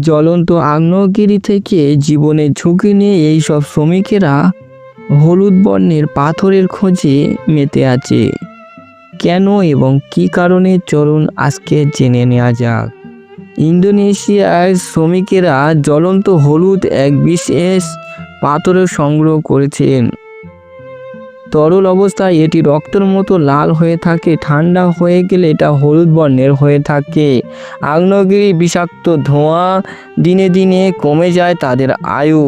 জ্বলন্ত আগ্নেয়গিরি থেকে জীবনের ঝুঁকি নিয়ে এইসব শ্রমিকেরা হলুদ বর্ণের পাথরের খোঁজে মেতে আছে। কেন এবং কী কারণে? চলুন আজকে জেনে নেওয়া যাক। ইন্দোনেশিয়ার শ্রমিকেরা জ্বলন্ত হলুদ এক বিশেষ পাথরের সংগ্রহ করেছেন। তরল অবস্থায় এটি রক্তের মতো লাল হয়ে থাকে, ঠান্ডা হয়ে গেলে এটা হলুদ বর্ণের হয়ে থাকে। আগ্নেয়গিরি বিষাক্ত ধোঁয়া দিনে দিনে কমে যায় তাদের আয়ু।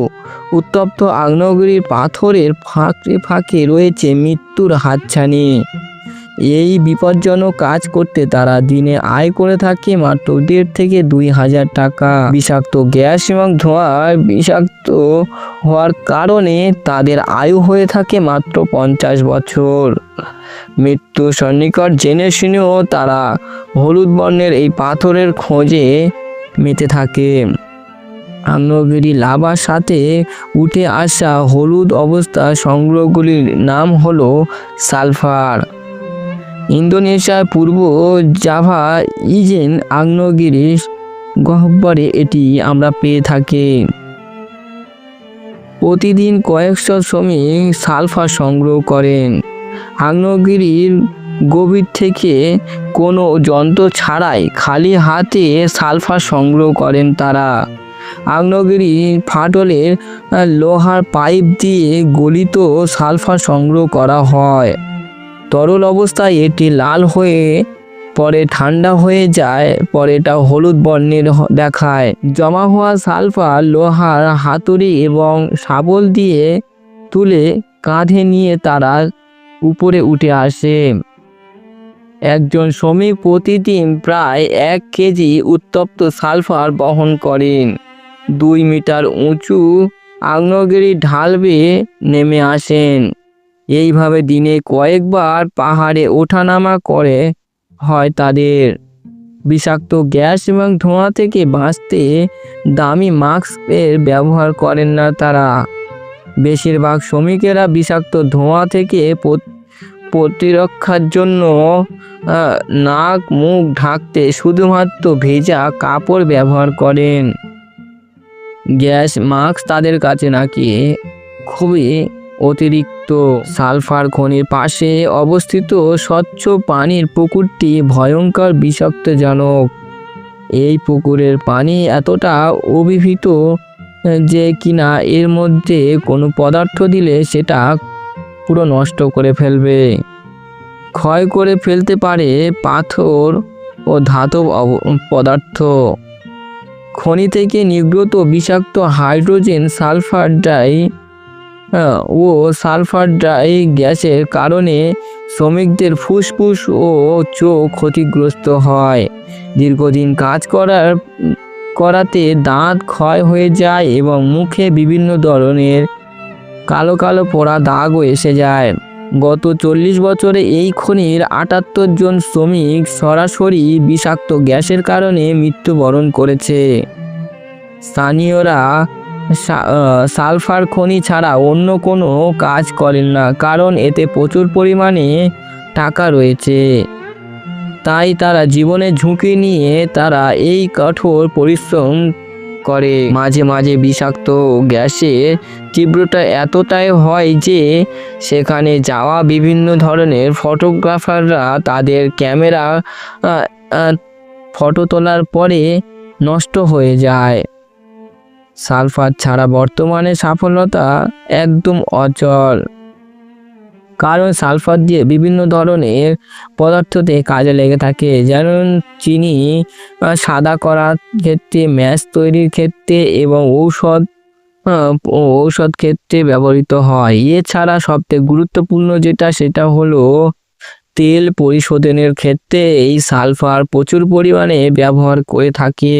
উত্তপ্ত আগ্নেয়গিরির পাথরের ফাঁকে ফাঁকে রয়েছে মৃত্যুর হাতছানি। এই বিপজ্জনক কাজ করতে তারা দিনে আয় করে থাকে মাত্র দেড় থেকে দুই হাজার টাকা। বিষাক্ত গ্যাস এবং ধোঁয়ার বিষাক্ত হওয়ার কারণে তাদের আয়ু হয়ে থাকে মাত্র পঞ্চাশ বছর। মৃত্যু সন্নিকট জেনে শুনেও তারা হলুদ বর্ণের এই পাথরের খোঁজে মেতে থাকে। আগ্নেয়গিরি লাভার সাথে উঠে আসা হলুদ অবস্থা সংগ্রহগুলির নাম হলো সালফার। ইন্দোনেশিয়ার পূর্ব জাভা ইজেন আগ্নেয়গিরি গহ্বরে এটি আমরা পেয়ে থাকি। প্রতিদিন কয়েকশো শ্রমিক সালফার সংগ্রহ করেন। আগ্নেয়গিরির গভীর থেকে কোনো যন্ত্র ছাড়াই খালি হাতে সালফার সংগ্রহ করেন তারা। আগ্নেয়গিরি ফাটলের লোহার পাইপ দিয়ে গলিত সালফার সংগ্রহ করা হয়। তরল অবস্থায় এটি লাল হয়ে, পরে ঠান্ডা হয়ে যায় পরে এটা হলুদ বর্ণের দেখায়। জমা হওয়া সালফার লোহার হাতুড়ি এবং শাবল দিয়ে তুলে কাঁধে নিয়ে তারা উপরে উঠে আসে। একজন শ্রমিক প্রতিদিন প্রায় এক কেজি উত্তপ্ত সালফার বহন করেন। দুই মিটার উঁচু আগ্নেয়গিরি ঢাল বেয়ে নেমে আসেন। এইভাবে দিনে কয়েকবার পাহাড়ে ওঠানামা করে হয় তাদের। বিষাক্ত গ্যাস এবং ধোঁয়া থেকে বাঁচতে দামি মাস্কের ব্যবহার করেন না তারা। বেশিরভাগ শ্রমিকেরা বিষাক্ত ধোঁয়া থেকে প্রতিরক্ষার জন্য নাক, মুখ ঢাকতে শুধুমাত্র ভেজা কাপড় ব্যবহার করেন। গ্যাস, মাস্ক তাদের কাছে নাকি খুবই অতিরিক্ত সালফার খনির পাশে অবস্থিত স্বচ্ছ পানির পুকুরটি ভয়ঙ্কর বিষাক্তজনক। এই পুকুরের পানি এতটা অভিভূত যে কিনা এর মধ্যে কোনো পদার্থ দিলে সেটা পুরো নষ্ট করে ফেলবে। ক্ষয় করে ফেলতে পারে পাথর ও ধাতব পদার্থ। খনি থেকে নির্গত বিষাক্ত হাইড্রোজেন সালফার ডাই ও সালফার ডাই গ্যাসের কারণে শ্রমিকদের ফুসফুস ও চোখ ক্ষতিগ্রস্ত হয়। দীর্ঘদিন কাজ করার, করাতে দাঁত ক্ষয় হয়ে যায় এবং মুখে বিভিন্ন ধরনের কালো কালো পোড়া দাগও এসে যায়। গত চল্লিশ বছরে এই খনির আটাত্তর জন শ্রমিক সরাসরি বিষাক্ত গ্যাসের কারণে মৃত্যুবরণ করেছে। স্থানীয়রা সালফার খনি ছাড়া অন্য কোনো কাজ করেন না, কারণ এতে প্রচুর পরিমাণে টাকা রয়েছে। তাই তারা জীবনের ঝুঁকি নিয়ে তারা এই কঠোর পরিশ্রম করে। মাঝে মাঝে বিষাক্ত গ্যাসের তীব্রতা এতটাই হয় যে সেখানে যাওয়া বিভিন্ন ধরনের ফটোগ্রাফাররা তাদের ক্যামেরা ফটো তোলার পরে নষ্ট হয়ে যায়। সালফার ছাড়া বর্তমানে সফলতা একদম অচল। কারণ সালফার দিয়ে বিভিন্ন ধরনের পদার্থতে কাজে লেগে থাকে। যেমন চিনি সাদা করার ক্ষেত্রে ম্যাচ তৈরির ক্ষেত্রে এবং ঔষধ ঔষধ ক্ষেত্রে ব্যবহৃত হয়। এছাড়া সবথেকে গুরুত্বপূর্ণ যেটা, সেটা হলো তেল পরিশোধনের ক্ষেত্রে এই সালফার প্রচুর পরিমাণে ব্যবহার করে থাকে।